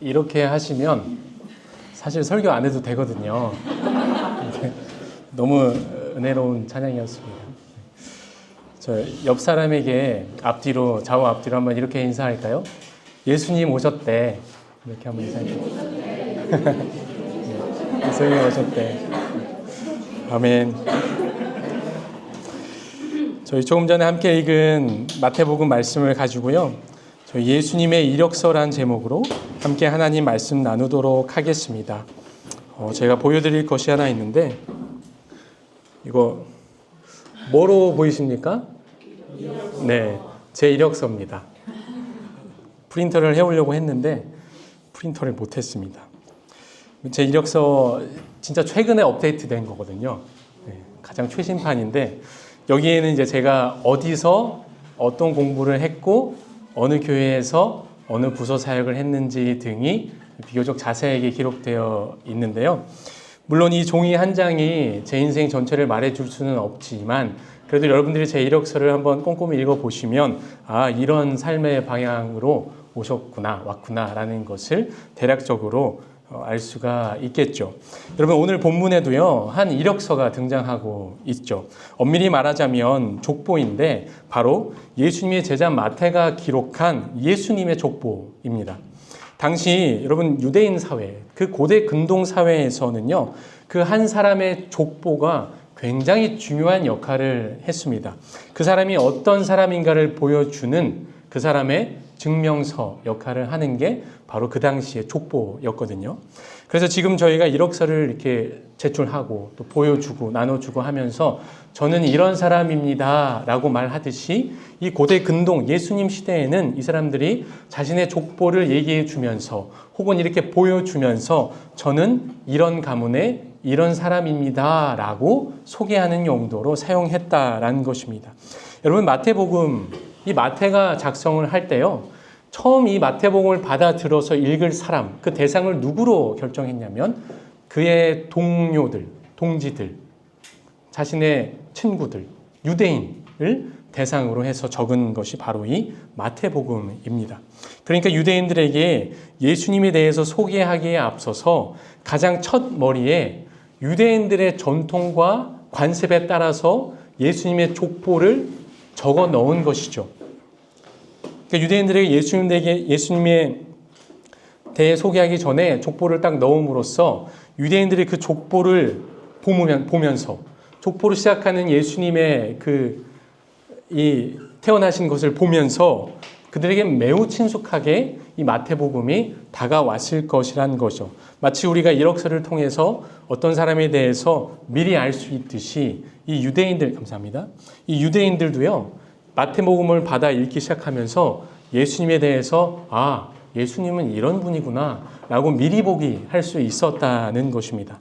이렇게 하시면 사실 설교 안 해도 되거든요. 너무 은혜로운 찬양이었습니다. 저 옆 사람에게 앞뒤로 좌우 앞뒤로 한번 이렇게 인사할까요? 예수님 오셨대. 이렇게 한번 인사할까요? 네, 예수님 오셨대. 아멘. 저희 조금 전에 함께 읽은 마태복음 말씀을 가지고요. 저희 예수님의 이력서란 제목으로 함께 하나님 말씀 나누도록 하겠습니다. 어, 제가 보여드릴 것이 하나 있는데 이거 뭐로 보이십니까? 네, 제 이력서입니다. 프린터를 해오려고 했는데 프린터를 못했습니다. 제 이력서 진짜 최근에 업데이트된 거거든요. 네, 가장 최신판인데 여기에는 이제 제가 어디서 어떤 공부를 했고 어느 교회에서 어느 부서 사역을 했는지 등이 비교적 자세하게 기록되어 있는데요. 물론 이 종이 한 장이 제 인생 전체를 말해줄 수는 없지만 그래도 여러분들이 제 이력서를 한번 꼼꼼히 읽어보시면 아 이런 삶의 방향으로 오셨구나 왔구나라는 것을 대략적으로 어, 알 수가 있겠죠. 여러분 오늘 본문에도요 한 이력서가 등장하고 있죠. 엄밀히 말하자면 족보인데 바로 예수님의 제자 마태가 기록한 예수님의 족보입니다. 당시 여러분 유대인 사회 그 고대 근동 사회에서는요 그 한 사람의 족보가 굉장히 중요한 역할을 했습니다. 그 사람이 어떤 사람인가를 보여주는 그 사람의 증명서 역할을 하는 게 바로 그 당시의 족보였거든요. 그래서 지금 저희가 이력서를 이렇게 제출하고 또 보여주고 나눠주고 하면서 저는 이런 사람입니다 라고 말하듯이 이 고대 근동 예수님 시대에는 이 사람들이 자신의 족보를 얘기해 주면서 혹은 이렇게 보여주면서 저는 이런 가문의 이런 사람입니다 라고 소개하는 용도로 사용했다라는 것입니다. 여러분 마태복음 이 마태가 작성을 할 때요. 처음 이 마태복음을 받아들어서 읽을 사람, 그 대상을 누구로 결정했냐면 그의 동료들, 동지들, 자신의 친구들, 유대인을 대상으로 해서 적은 것이 바로 이 마태복음입니다. 그러니까 유대인들에게 예수님에 대해서 소개하기에 앞서서 가장 첫 머리에 유대인들의 전통과 관습에 따라서 예수님의 족보를 적어 넣은 것이죠. 그러니까 유대인들에게 예수님에게 예수님에 대해 소개하기 전에 족보를 딱 넣음으로써 유대인들이 그 족보를 보면, 보면서 족보를 시작하는 예수님의 그 이 태어나신 것을 보면서 그들에게 매우 친숙하게 이 마태복음이 다가왔을 것이란 거죠. 마치 우리가 이력서를 통해서 어떤 사람에 대해서 미리 알 수 있듯이 이 유대인들 감사합니다. 이 유대인들도요. 마태복음을 받아 읽기 시작하면서 예수님에 대해서 아, 예수님은 이런 분이구나라고 미리 보기 할 수 있었다는 것입니다.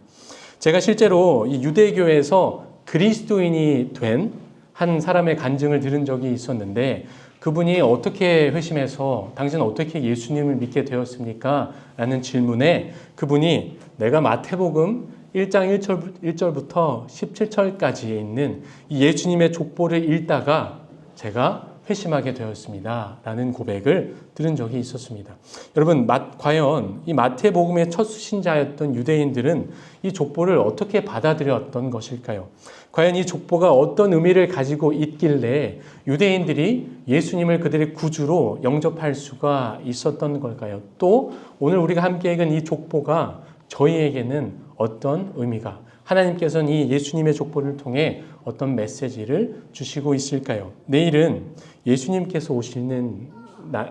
제가 실제로 이 유대교에서 그리스도인이 된 한 사람의 간증을 들은 적이 있었는데 그분이 어떻게 회심해서 당신은 어떻게 예수님을 믿게 되었습니까? 라는 질문에 그분이 내가 마태복음 1장 1절, 1절부터 17절까지에 있는 이 예수님의 족보를 읽다가 제가 회심하게 되었습니다. 라는 고백을 들은 적이 있었습니다. 여러분, 마, 과연 이 마태복음의 첫 수신자였던 유대인들은 이 족보를 어떻게 받아들였던 것일까요? 과연 이 족보가 어떤 의미를 가지고 있길래 유대인들이 예수님을 그들의 구주로 영접할 수가 있었던 걸까요? 또 오늘 우리가 함께 읽은 이 족보가 저희에게는 어떤 의미가 하나님께서는 이 예수님의 족보를 통해 어떤 메시지를 주시고 있을까요? 내일은 예수님께서 오시는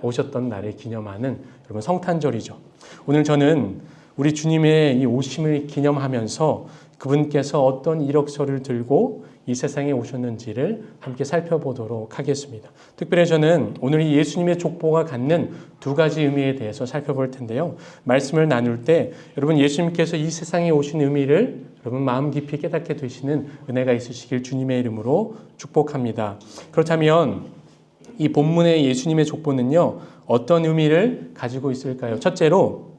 오셨던 날을 기념하는 여러분 성탄절이죠. 오늘 저는 우리 주님의 이 오심을 기념하면서 그분께서 어떤 이력서를 들고 이 세상에 오셨는지를 함께 살펴보도록 하겠습니다. 특별히 저는 오늘 이 예수님의 족보가 갖는 두 가지 의미에 대해서 살펴볼 텐데요. 말씀을 나눌 때 여러분 예수님께서 이 세상에 오신 의미를 여러분 마음 깊이 깨닫게 되시는 은혜가 있으시길 주님의 이름으로 축복합니다. 그렇다면 이 본문의 예수님의 족보는요, 어떤 의미를 가지고 있을까요? 첫째로,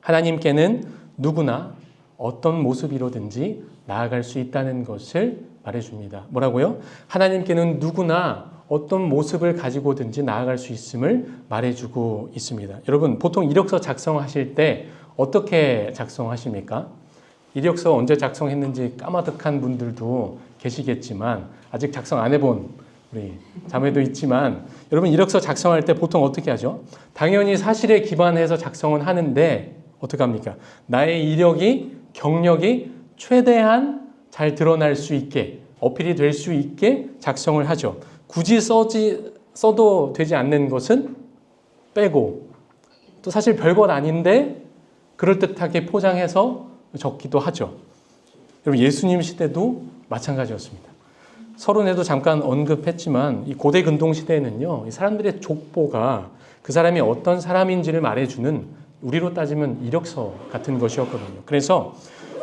하나님께는 누구나 어떤 모습이로든지 나아갈 수 있다는 것을 말해줍니다. 뭐라고요? 하나님께는 누구나 어떤 모습을 가지고든지 나아갈 수 있음을 말해주고 있습니다. 여러분 보통 이력서 작성하실 때 어떻게 작성하십니까? 이력서 언제 작성했는지 까마득한 분들도 계시겠지만 아직 작성 안 해본 우리 자매도 있지만 여러분 이력서 작성할 때 보통 어떻게 하죠? 당연히 사실에 기반해서 작성은 하는데 어떻게 합니까? 나의 이력이 경력이 최대한 잘 드러날 수 있게 어필이 될 수 있게 작성을 하죠. 굳이 써지 써도 되지 않는 것은 빼고 또 사실 별것 아닌데 그럴듯하게 포장해서 적기도 하죠. 여러분 예수님 시대도 마찬가지였습니다. 서론에도 잠깐 언급했지만 이 고대 근동 시대에는요 이 사람들의 족보가 그 사람이 어떤 사람인지를 말해주는 우리로 따지면 이력서 같은 것이었거든요. 그래서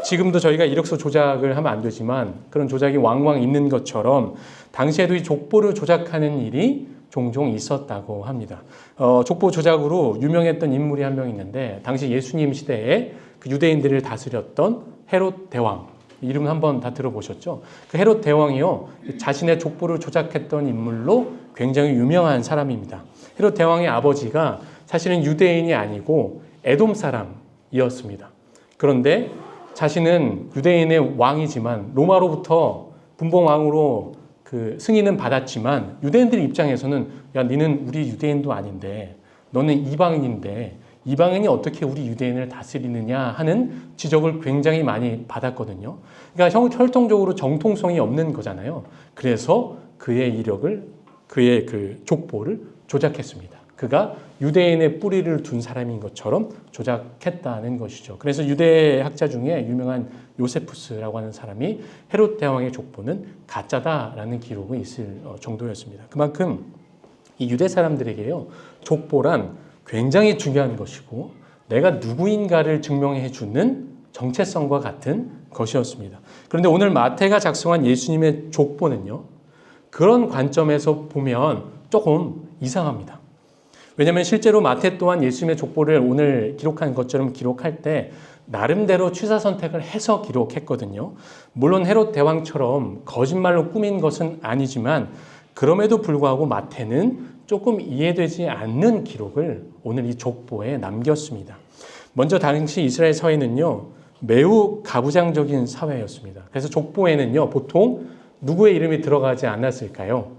지금도 저희가 이력서 조작을 하면 안 되지만 그런 조작이 왕왕 있는 것처럼 당시에도 이 족보를 조작하는 일이 종종 있었다고 합니다. 어, 족보 조작으로 유명했던 인물이 한 명 있는데 당시 예수님 시대에 그 유대인들을 다스렸던 헤롯 대왕 이름 한번 다 들어보셨죠? 그 헤롯 대왕이요 자신의 족보를 조작했던 인물로 굉장히 유명한 사람입니다. 헤롯 대왕의 아버지가 사실은 유대인이 아니고 에돔 사람이었습니다. 그런데 자신은 유대인의 왕이지만 로마로부터 분봉 왕으로 그 승인은 받았지만 유대인들 입장에서는 야 니는 우리 유대인도 아닌데 너는 이방인인데 이방인이 어떻게 우리 유대인을 다스리느냐 하는 지적을 굉장히 많이 받았거든요. 그러니까 형 혈통적으로 정통성이 없는 거잖아요. 그래서 그의 이력을 그의 그 족보를 조작했습니다. 그가 유대인의 뿌리를 둔 사람인 것처럼 조작했다는 것이죠. 그래서 유대 학자 중에 유명한 요세푸스라고 하는 사람이 헤롯 대왕의 족보는 가짜다라는 기록이 있을 어, 정도였습니다. 그만큼 이 유대 사람들에게요 족보란 굉장히 중요한 것이고 내가 누구인가를 증명해 주는 정체성과 같은 것이었습니다. 그런데 오늘 마태가 작성한 예수님의 족보는요 그런 관점에서 보면 조금 이상합니다. 왜냐하면 실제로 마태 또한 예수님의 족보를 오늘 기록한 것처럼 기록할 때 나름대로 취사 선택을 해서 기록했거든요. 물론 헤롯 대왕처럼 거짓말로 꾸민 것은 아니지만 그럼에도 불구하고 마태는 조금 이해되지 않는 기록을 오늘 이 족보에 남겼습니다. 먼저 당시 이스라엘 사회는요 매우 가부장적인 사회였습니다. 그래서 족보에는요 보통 누구의 이름이 들어가지 않았을까요?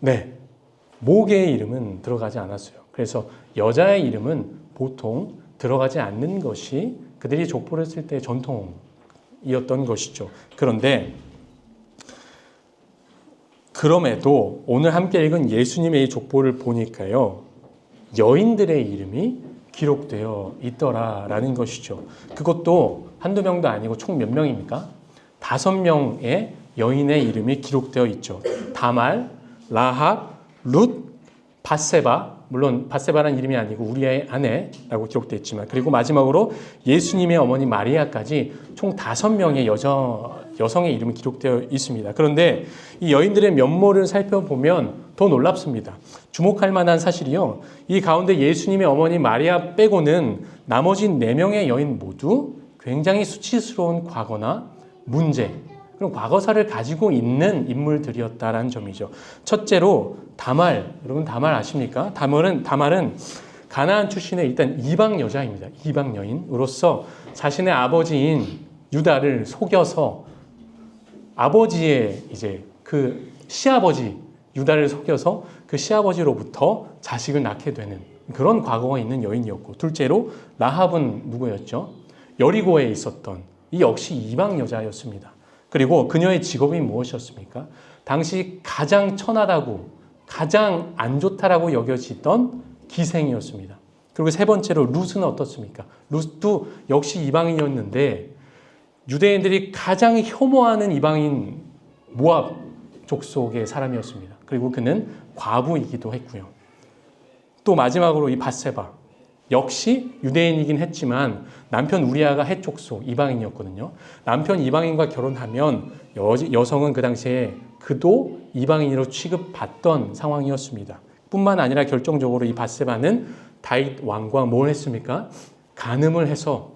네, 모계의 이름은 들어가지 않았어요. 그래서 여자의 이름은 보통 들어가지 않는 것이 그들이 족보를 쓸 때 전통이었던 것이죠. 그런데 그럼에도 오늘 함께 읽은 예수님의 이 족보를 보니까요. 여인들의 이름이 기록되어 있더라라는 것이죠. 그것도 한두 명도 아니고 총 몇 명입니까? 다섯 명의 여인의 이름이 기록되어 있죠. 다말, 라합, 룻, 바세바, 물론 바세바라는 이름이 아니고 우리의 아내라고 기록되어 있지만 그리고 마지막으로 예수님의 어머니 마리아까지 총 다섯 명의 여자 여성의 이름이 기록되어 있습니다. 그런데 이 여인들의 면모를 살펴보면 더 놀랍습니다. 주목할 만한 사실이요. 이 가운데 예수님의 어머니 마리아 빼고는 나머지 네 명의 여인 모두 굉장히 수치스러운 과거나 문제, 그런 과거사를 가지고 있는 인물들이었다라는 점이죠. 첫째로 다말, 여러분 다말 아십니까? 다말은 다말은 가나안 출신의 일단 이방 여자입니다. 이방 여인으로서 자신의 아버지인 유다를 속여서 아버지의 이제 그 시아버지 유다를 속여서 그 시아버지로부터 자식을 낳게 되는 그런 과거가 있는 여인이었고 둘째로 라합은 누구였죠? 여리고에 있었던 이 역시 이방 여자였습니다. 그리고 그녀의 직업이 무엇이었습니까? 당시 가장 천하다고 가장 안 좋다라고 여겨지던 기생이었습니다. 그리고 세 번째로 룻은 어떻습니까? 룻도 역시 이방인이었는데 유대인들이 가장 혐오하는 이방인 모압 족속의 사람이었습니다. 그리고 그는 과부이기도 했고요. 또 마지막으로 이 바세바 역시 유대인이긴 했지만 남편 우리아가 해족속 이방인이었거든요. 남편 이방인과 결혼하면 여, 여성은 그 당시에 그도 이방인으로 취급받던 상황이었습니다. 뿐만 아니라 결정적으로 이 바세바는 다윗 왕과 뭘 했습니까? 간음을 해서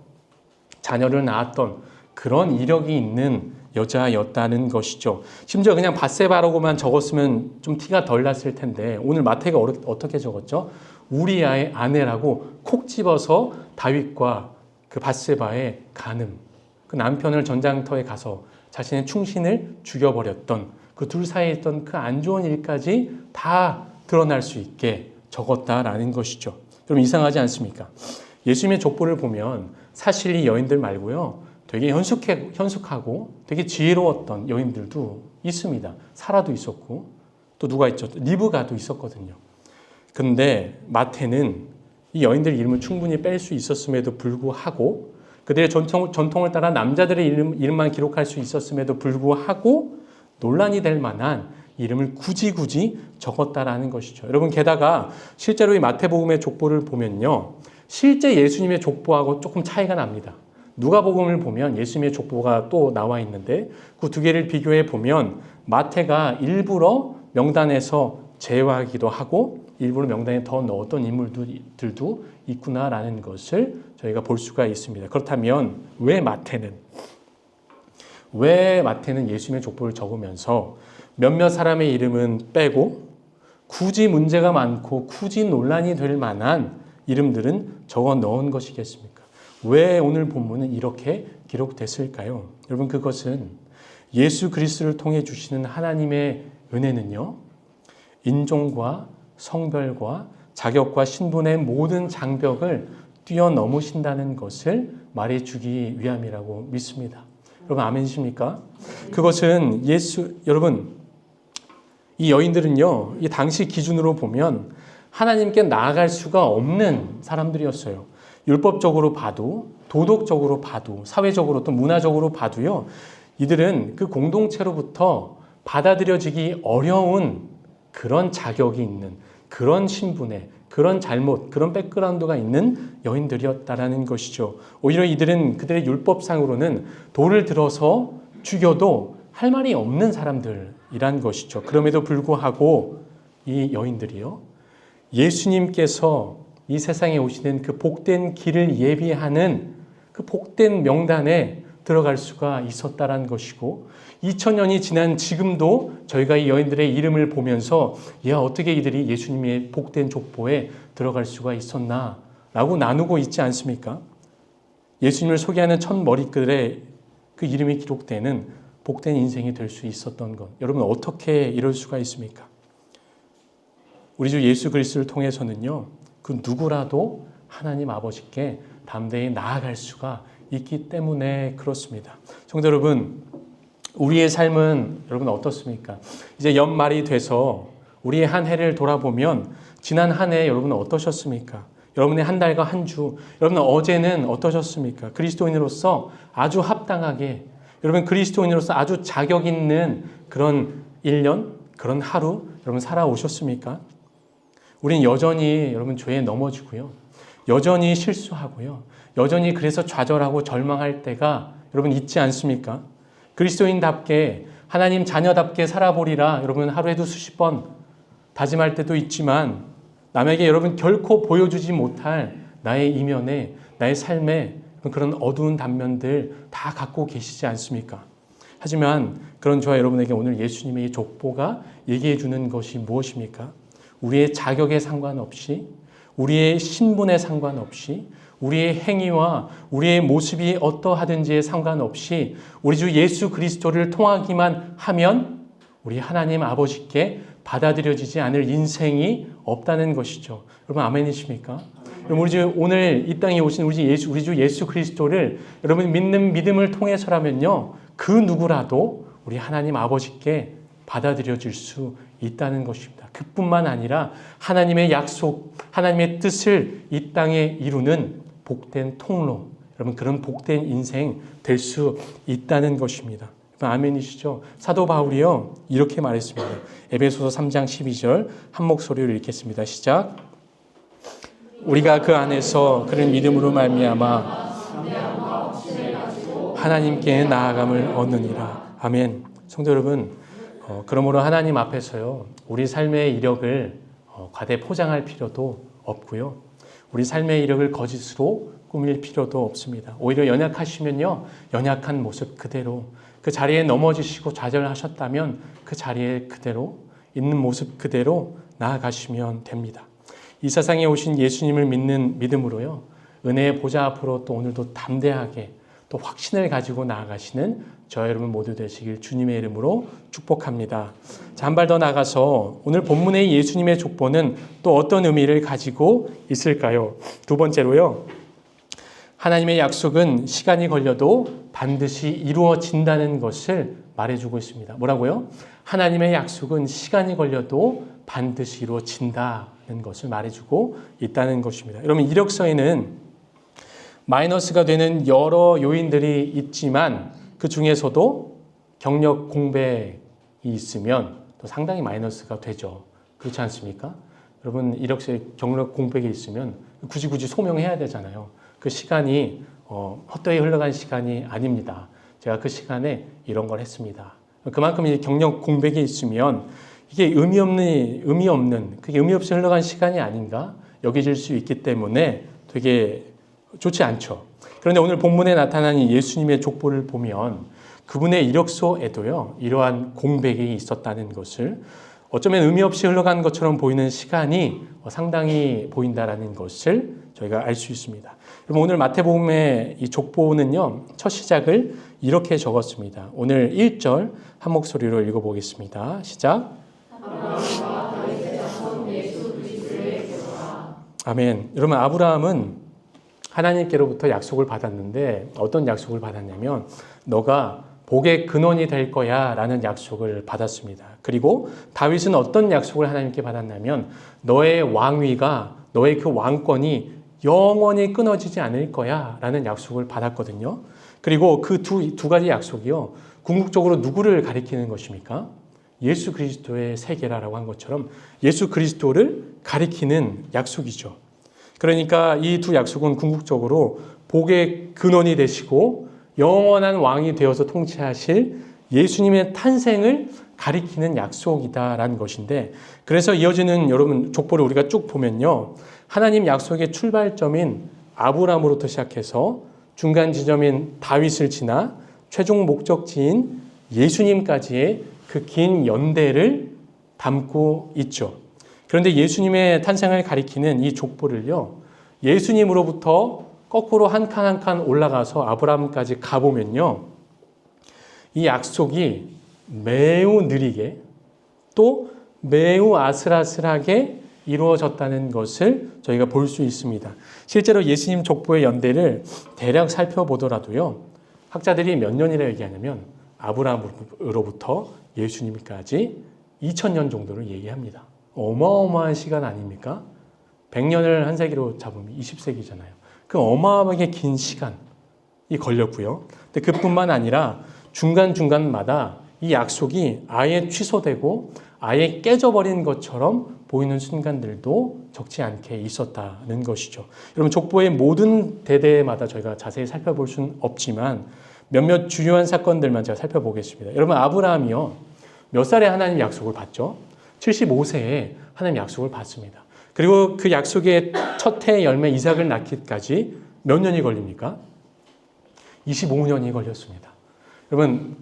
자녀를 낳았던 그런 이력이 있는 여자였다는 것이죠. 심지어 그냥 바세바라고만 적었으면 좀 티가 덜 났을 텐데 오늘 마태가 어떻게 적었죠? 우리아의 아내라고 콕 집어서 다윗과 그 바세바의 간음, 그 남편을 전장터에 가서 자신의 충신을 죽여버렸던 그 둘 사이에 있던 그 안 좋은 일까지 다 드러날 수 있게 적었다라는 것이죠. 그럼 이상하지 않습니까? 예수님의 족보를 보면 사실 이 여인들 말고요. 되게 현숙해, 현숙하고 되게 지혜로웠던 여인들도 있습니다. 사라도 있었고 또 누가 있죠? 리브가도 있었거든요. 근데 마태는 이 여인들 이름을 충분히 뺄 수 있었음에도 불구하고 그들의 전통, 전통을 따라 남자들의 이름, 이름만 기록할 수 있었음에도 불구하고 논란이 될 만한 이름을 굳이 굳이 적었다라는 것이죠. 여러분 게다가 실제로 이 마태복음의 족보를 보면요. 실제 예수님의 족보하고 조금 차이가 납니다. 누가복음을 보면 예수님의 족보가 또 나와 있는데 그 두 개를 비교해 보면 마태가 일부러 명단에서 제외하기도 하고 일부러 명단에 더 넣었던 인물들도 있구나라는 것을 저희가 볼 수가 있습니다. 그렇다면 왜 마태는 왜 마태는 예수님의 족보를 적으면서 몇몇 사람의 이름은 빼고 굳이 문제가 많고 굳이 논란이 될 만한 이름들은 적어 넣은 것이겠습니까? 왜 오늘 본문은 이렇게 기록됐을까요? 여러분 그것은 예수 그리스도를 통해 주시는 하나님의 은혜는요. 인종과 성별과 자격과 신분의 모든 장벽을 뛰어넘으신다는 것을 말해주기 위함이라고 믿습니다. 여러분 아멘이십니까? 그것은 예수 여러분 이 여인들은요 이 당시 기준으로 보면 하나님께 나아갈 수가 없는 사람들이었어요. 율법적으로 봐도 도덕적으로 봐도 사회적으로 또 문화적으로 봐도요 이들은 그 공동체로부터 받아들여지기 어려운 그런 자격이 있는 그런 신분에 그런 잘못, 그런 백그라운드가 있는 여인들이었다라는 것이죠. 오히려 이들은 그들의 율법상으로는 돌을 들어서 죽여도 할 말이 없는 사람들이란 것이죠. 그럼에도 불구하고 이 여인들이요. 예수님께서 이 세상에 오시는 그 복된 길을 예비하는 그 복된 명단에 들어갈 수가 있었다라는 것이고 2000년이 지난 지금도 저희가 이 여인들의 이름을 보면서 야 어떻게 이들이 예수님의 복된 족보에 들어갈 수가 있었나 라고 나누고 있지 않습니까? 예수님을 소개하는 첫 머리글에 그 이름이 기록되는 복된 인생이 될 수 있었던 것 여러분 어떻게 이럴 수가 있습니까? 우리 주 예수 그리스도를 통해서는요 그 누구라도 하나님 아버지께 담대히 나아갈 수가 있기 때문에 그렇습니다. 성도 여러분, 우리의 삶은 여러분 어떻습니까? 이제 연말이 돼서 우리의 한 해를 돌아보면 지난 한 해 여러분은 어떠셨습니까? 여러분의 한 달과 한 주, 여러분 어제는 어떠셨습니까? 그리스도인으로서 아주 합당하게, 여러분 그리스도인으로서 아주 자격 있는 그런 1년, 그런 하루, 여러분 살아오셨습니까? 우린 여전히 여러분 죄에 넘어지고요. 여전히 실수하고요. 여전히 그래서 좌절하고 절망할 때가 여러분 있지 않습니까? 그리스도인답게 하나님 자녀답게 살아보리라 여러분 하루에도 수십 번 다짐할 때도 있지만 남에게 여러분 결코 보여주지 못할 나의 이면에 나의 삶에 그런 어두운 단면들 다 갖고 계시지 않습니까? 하지만 그런 저와 여러분에게 오늘 예수님의 족보가 얘기해 주는 것이 무엇입니까? 우리의 자격에 상관없이 우리의 신분에 상관없이 우리의 행위와 우리의 모습이 어떠하든지에 상관없이 우리 주 예수 그리스도를 통하기만 하면 우리 하나님 아버지께 받아들여지지 않을 인생이 없다는 것이죠. 여러분 아멘이십니까? 여러분 우리 주 오늘 이 땅에 오신 우리 주 예수 우리 주 예수 그리스도를 여러분 믿는 믿음을 통해서라면요 그 누구라도 우리 하나님 아버지께 받아들여질 수 있다는 것입니다. 그뿐만 아니라 하나님의 약속, 하나님의 뜻을 이 땅에 이루는 복된 통로, 여러분 그런 복된 인생 될 수 있다는 것입니다. 아멘이시죠? 사도 바울이요 이렇게 말했습니다. 에베소서 3장 12절 한 목소리로 읽겠습니다. 시작. 우리가 그 안에서 그런 믿음으로 말미암아 하나님께 나아감을 얻느니라. 아멘. 성도 여러분, 어, 그러므로 하나님 앞에서요 우리 삶의 이력을 어, 과대 포장할 필요도 없고요. 우리 삶의 이력을 거짓으로 꾸밀 필요도 없습니다. 오히려 연약하시면요, 연약한 모습 그대로 그 자리에 넘어지시고 좌절하셨다면 그 자리에 그대로 있는 모습 그대로 나아가시면 됩니다. 이 세상에 오신 예수님을 믿는 믿음으로요. 은혜의 보좌 앞으로 또 오늘도 담대하게 또 확신을 가지고 나아가시는 저 여러분 모두 되시길 주님의 이름으로 축복합니다. 자, 한 발 더 나가서 오늘 본문의 예수님의 족보는 또 어떤 의미를 가지고 있을까요? 두 번째로요. 하나님의 약속은 시간이 걸려도 반드시 이루어진다는 것을 말해주고 있습니다. 뭐라고요? 하나님의 약속은 시간이 걸려도 반드시 이루어진다는 것을 말해주고 있다는 것입니다. 여러분, 이력서에는 마이너스가 되는 여러 요인들이 있지만 그 중에서도 경력 공백이 있으면 또 상당히 마이너스가 되죠. 그렇지 않습니까? 여러분, 이력서에 경력 공백이 있으면 굳이 굳이 소명해야 되잖아요. 그 시간이 어, 헛되이 흘러간 시간이 아닙니다. 제가 그 시간에 이런 걸 했습니다. 그만큼 이 경력 공백이 있으면 이게 의미 없는 의미 없는 그게 의미 없이 흘러간 시간이 아닌가 여겨질 수 있기 때문에 되게 좋지 않죠. 그런데 오늘 본문에 나타난 이 예수님의 족보를 보면 그분의 이력서에도요 이러한 공백이 있었다는 것을 어쩌면 의미 없이 흘러간 것처럼 보이는 시간이 상당히 보인다라는 것을 저희가 알 수 있습니다. 그럼 오늘 마태복음의 이 족보는요 첫 시작을 이렇게 적었습니다. 오늘 1절 한 목소리로 읽어보겠습니다. 시작. 아멘. 여러분 아브라함은 하나님께로부터 약속을 받았는데 어떤 약속을 받았냐면 너가 복의 근원이 될 거야 라는 약속을 받았습니다. 그리고 다윗은 어떤 약속을 하나님께 받았냐면 너의 왕위가 너의 그 왕권이 영원히 끊어지지 않을 거야 라는 약속을 받았거든요. 그리고 그 두 두 가지 약속이요. 궁극적으로 누구를 가리키는 것입니까? 예수 그리스도의 세계라라고 한 것처럼 예수 그리스도를 가리키는 약속이죠. 그러니까 이 두 약속은 궁극적으로 복의 근원이 되시고 영원한 왕이 되어서 통치하실 예수님의 탄생을 가리키는 약속이다라는 것인데 그래서 이어지는 여러분 족보를 우리가 쭉 보면요. 하나님 약속의 출발점인 아브라함으로부터 시작해서 중간 지점인 다윗을 지나 최종 목적지인 예수님까지의 그 긴 연대를 담고 있죠. 그런데 예수님의 탄생을 가리키는 이 족보를요. 예수님으로부터 거꾸로 한 칸 한 칸 올라가서 아브라함까지 가보면요. 이 약속이 매우 느리게 또 매우 아슬아슬하게 이루어졌다는 것을 저희가 볼 수 있습니다. 실제로 예수님 족보의 연대를 대략 살펴보더라도요. 학자들이 몇 년이라 얘기하냐면 아브라함으로부터 예수님까지 2000년 정도를 얘기합니다. 어마어마한 시간 아닙니까? 100년을 한 세기로 잡으면 20세기잖아요. 그 어마어마하게 긴 시간이 걸렸고요. 근데 그뿐만 아니라 중간중간마다 이 약속이 아예 취소되고 아예 깨져버린 것처럼 보이는 순간들도 적지 않게 있었다는 것이죠. 여러분 족보의 모든 대대마다 저희가 자세히 살펴볼 수는 없지만 몇몇 주요한 사건들만 제가 살펴보겠습니다. 여러분 아브라함이요 몇 살에 하나님 약속을 받죠? 75세에 하나님 약속을 받습니다. 그리고 그 약속의 첫해 열매 이삭을 낳기까지 몇 년이 걸립니까? 25년이 걸렸습니다. 여러분,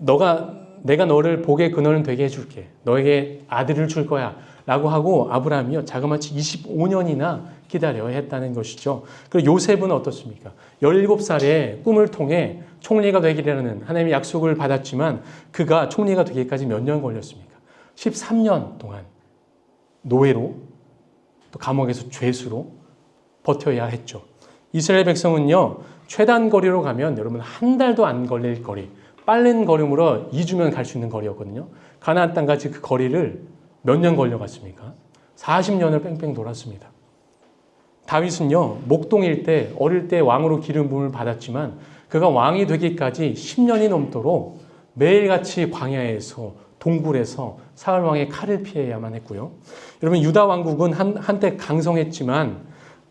너가 내가 너를 복의 근원을 되게 해줄게. 너에게 아들을 줄 거야. 라고 하고 아브라함이요 자그마치 25년이나 기다려야 했다는 것이죠. 그리고 요셉은 어떻습니까? 17살에 꿈을 통해 총리가 되기라는 하나님의 약속을 받았지만 그가 총리가 되기까지 몇 년 걸렸습니까? 13년 동안 노예로 또 감옥에서 죄수로 버텨야 했죠. 이스라엘 백성은요 최단 거리로 가면 여러분 한 달도 안 걸릴 거리, 빠른 걸음으로 2주면 갈 수 있는 거리였거든요. 가나안 땅까지 그 거리를 몇 년 걸려갔습니까? 40년을 뺑뺑 돌았습니다. 다윗은요 목동 일 때 어릴 때 왕으로 기름 부음을 받았지만 그가 왕이 되기까지 10년이 넘도록 매일같이 광야에서 동굴에서 사울 왕의 칼을 피해야만 했고요. 여러분 유다 왕국은 한, 한때 강성했지만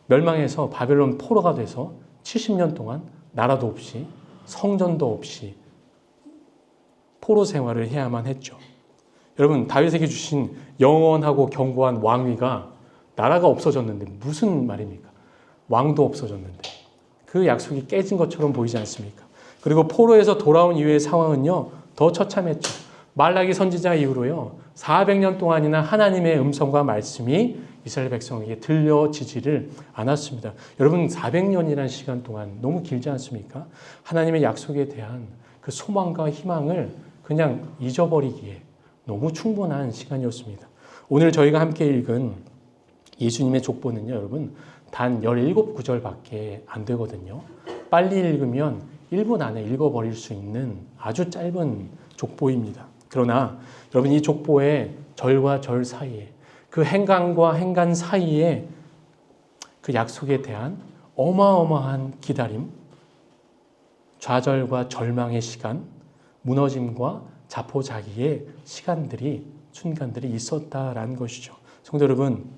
멸망해서 바벨론 포로가 돼서 70년 동안 나라도 없이 성전도 없이 포로 생활을 해야만 했죠. 여러분 다윗에게 주신 영원하고 견고한 왕위가 나라가 없어졌는데 무슨 말입니까? 왕도 없어졌는데 그 약속이 깨진 것처럼 보이지 않습니까? 그리고 포로에서 돌아온 이후의 상황은요, 더 처참했죠. 말라기 선지자 이후로요, 400년 동안이나 하나님의 음성과 말씀이 이스라엘 백성에게 들려지지를 않았습니다. 여러분, 400년이라는 시간 동안 너무 길지 않습니까? 하나님의 약속에 대한 그 소망과 희망을 그냥 잊어버리기에 너무 충분한 시간이었습니다. 오늘 저희가 함께 읽은 예수님의 족보는요, 여러분, 단 17구절밖에 안 되거든요. 빨리 읽으면 1분 안에 읽어버릴 수 있는 아주 짧은 족보입니다. 그러나 여러분 이 족보의 절과 절 사이에 그 행간과 행간 사이에 그 약속에 대한 어마어마한 기다림, 좌절과 절망의 시간, 무너짐과 자포자기의 시간들이 순간들이 있었다라는 것이죠. 성도 여러분,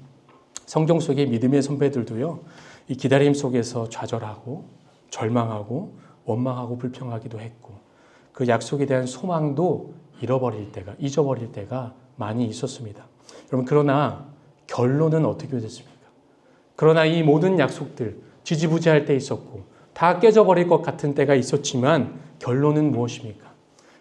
성경 속의 믿음의 선배들도요. 이 기다림 속에서 좌절하고 절망하고 원망하고 불평하기도 했고 그 약속에 대한 소망도 잃어버릴 때가 잊어버릴 때가 많이 있었습니다. 여러분 그러나 결론은 어떻게 됐습니까? 그러나 이 모든 약속들 지지부지할 때 있었고 다 깨져버릴 것 같은 때가 있었지만 결론은 무엇입니까?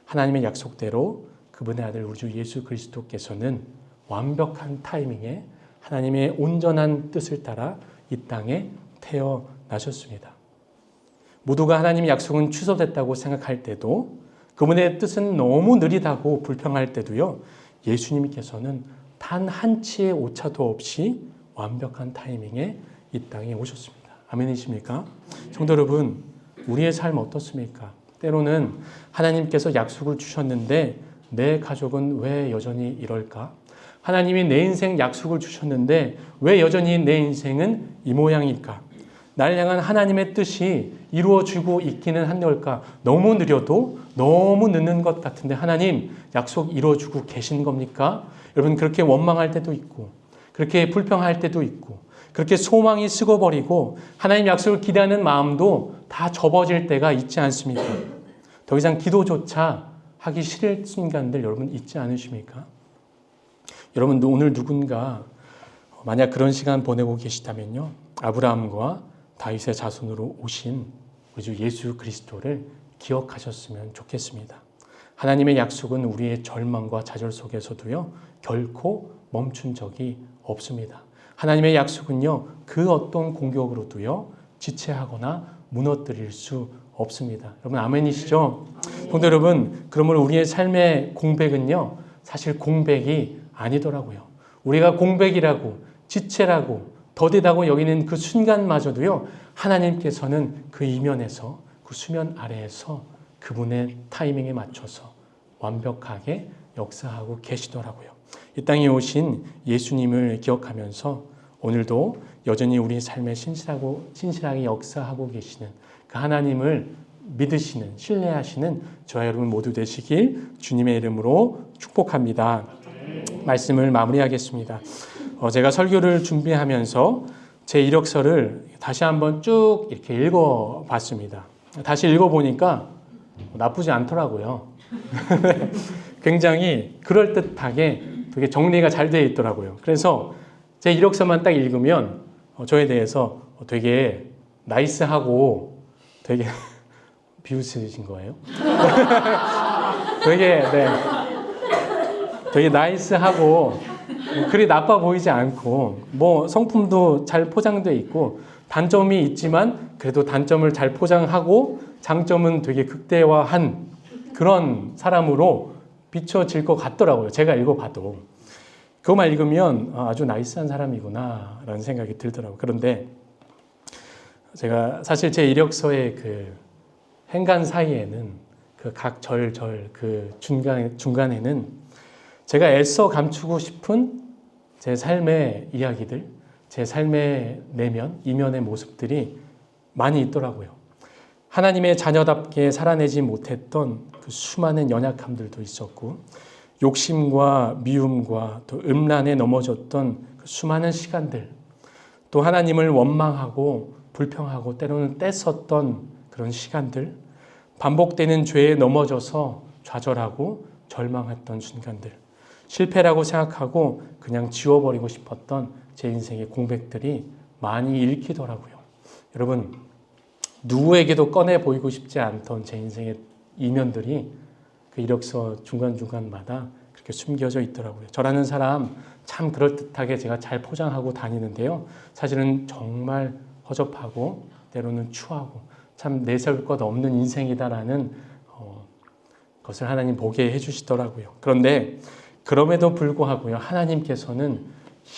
하나님의 약속대로 그분의 아들 우리 주 예수 그리스도께서는 완벽한 타이밍에 하나님의 온전한 뜻을 따라 이 땅에 태어나셨습니다. 모두가 하나님의 약속은 취소됐다고 생각할 때도 그분의 뜻은 너무 느리다고 불평할 때도요. 예수님께서는 단 한 치의 오차도 없이 완벽한 타이밍에 이 땅에 오셨습니다. 아멘이십니까? 성도 여러분, 우리의 삶 어떻습니까? 때로는 하나님께서 약속을 주셨는데 내 가족은 왜 여전히 이럴까? 하나님이 내 인생 약속을 주셨는데 왜 여전히 내 인생은 이 모양일까? 날 향한 하나님의 뜻이 이루어지고 있기는 한 걸까? 너무 느려도 너무 늦는 것 같은데 하나님 약속 이루어주고 계신 겁니까? 여러분 그렇게 원망할 때도 있고 그렇게 불평할 때도 있고 그렇게 소망이 식어버리고 하나님 약속을 기대하는 마음도 다 접어질 때가 있지 않습니까? 더 이상 기도조차 하기 싫을 순간들 여러분 있지 않으십니까? 여러분 오늘 누군가 만약 그런 시간 보내고 계시다면요. 아브라함과 다윗의 자손으로 오신 우리 주 예수 그리스도를 기억하셨으면 좋겠습니다. 하나님의 약속은 우리의 절망과 좌절 속에서도요. 결코 멈춘 적이 없습니다. 하나님의 약속은요. 그 어떤 공격으로도요. 지체하거나 무너뜨릴 수 없습니다. 여러분 아멘이시죠? 성도 여러분, 그러면 우리의 삶의 공백은요. 사실 공백이 아니더라고요. 우리가 공백이라고 지체라고 더디다고 여기는 그 순간마저도요. 하나님께서는 그 이면에서 그 수면 아래에서 그분의 타이밍에 맞춰서 완벽하게 역사하고 계시더라고요. 이 땅에 오신 예수님을 기억하면서 오늘도 여전히 우리 삶에 신실하고 신실하게 역사하고 계시는 그 하나님을 믿으시는 신뢰하시는 저와 여러분 모두 되시길 주님의 이름으로 축복합니다. 말씀을 마무리하겠습니다. 어, 제가 설교를 준비하면서 제 이력서를 다시 한번 쭉 이렇게 읽어봤습니다. 다시 읽어보니까 나쁘지 않더라고요. 굉장히 그럴듯하게 되게 정리가 잘 되어 있더라고요. 그래서 제 이력서만 딱 읽으면 어, 저에 대해서 되게 나이스하고 되게 비웃으신 거예요? 되게 네. 되게 나이스하고 뭐 그리 나빠 보이지 않고 뭐 성품도 잘 포장돼 있고 단점이 있지만 그래도 단점을 잘 포장하고 장점은 되게 극대화한 그런 사람으로 비춰질 것 같더라고요. 제가 읽어봐도 그것만 읽으면 아, 아주 나이스한 사람이구나 라는 생각이 들더라고요. 그런데 제가 사실 제 이력서의 그 행간 사이에는 그 각 절 절 그 중간 중간에는 제가 애써 감추고 싶은 제 삶의 이야기들, 제 삶의 내면, 이면의 모습들이 많이 있더라고요. 하나님의 자녀답게 살아내지 못했던 그 수많은 연약함들도 있었고, 욕심과 미움과 또 음란에 넘어졌던 그 수많은 시간들, 또 하나님을 원망하고 불평하고 때로는 떼썼던 그런 시간들, 반복되는 죄에 넘어져서 좌절하고 절망했던 순간들, 실패라고 생각하고 그냥 지워버리고 싶었던 제 인생의 공백들이 많이 읽히더라고요. 여러분, 누구에게도 꺼내 보이고 싶지 않던 제 인생의 이면들이 그 이력서 중간중간마다 그렇게 숨겨져 있더라고요. 저라는 사람 참 그럴듯하게 제가 잘 포장하고 다니는데요. 사실은 정말 허접하고 때로는 추하고 참 내세울 것 없는 인생이다라는 어, 것을 하나님 보게 해주시더라고요. 그런데 그럼에도 불구하고요. 하나님께서는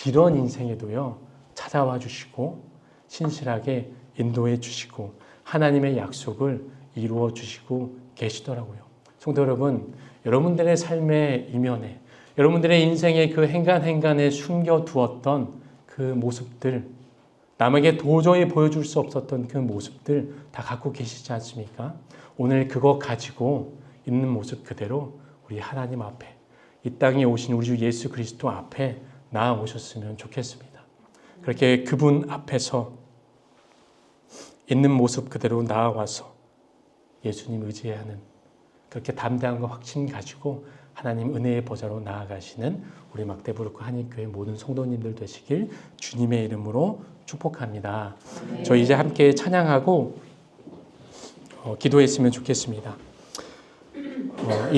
이런 인생에도요. 찾아와 주시고 신실하게 인도해 주시고 하나님의 약속을 이루어 주시고 계시더라고요. 성도 여러분, 여러분들의 삶의 이면에 여러분들의 인생의 그 행간행간에 숨겨 두었던 그 모습들 남에게 도저히 보여줄 수 없었던 그 모습들 다 갖고 계시지 않습니까? 오늘 그거 가지고 있는 모습 그대로 우리 하나님 앞에 이 땅에 오신 우리 주 예수 그리스도 앞에 나아오셨으면 좋겠습니다. 그렇게 그분 앞에서 있는 모습 그대로 나아와서 예수님 의지해야 하는 그렇게 담대함과 확신 가지고 하나님 은혜의 보좌로 나아가시는 우리 막대부르크 한인교회 모든 성도님들 되시길 주님의 이름으로 축복합니다. 저희 이제 함께 찬양하고 어, 기도했으면 좋겠습니다. 어,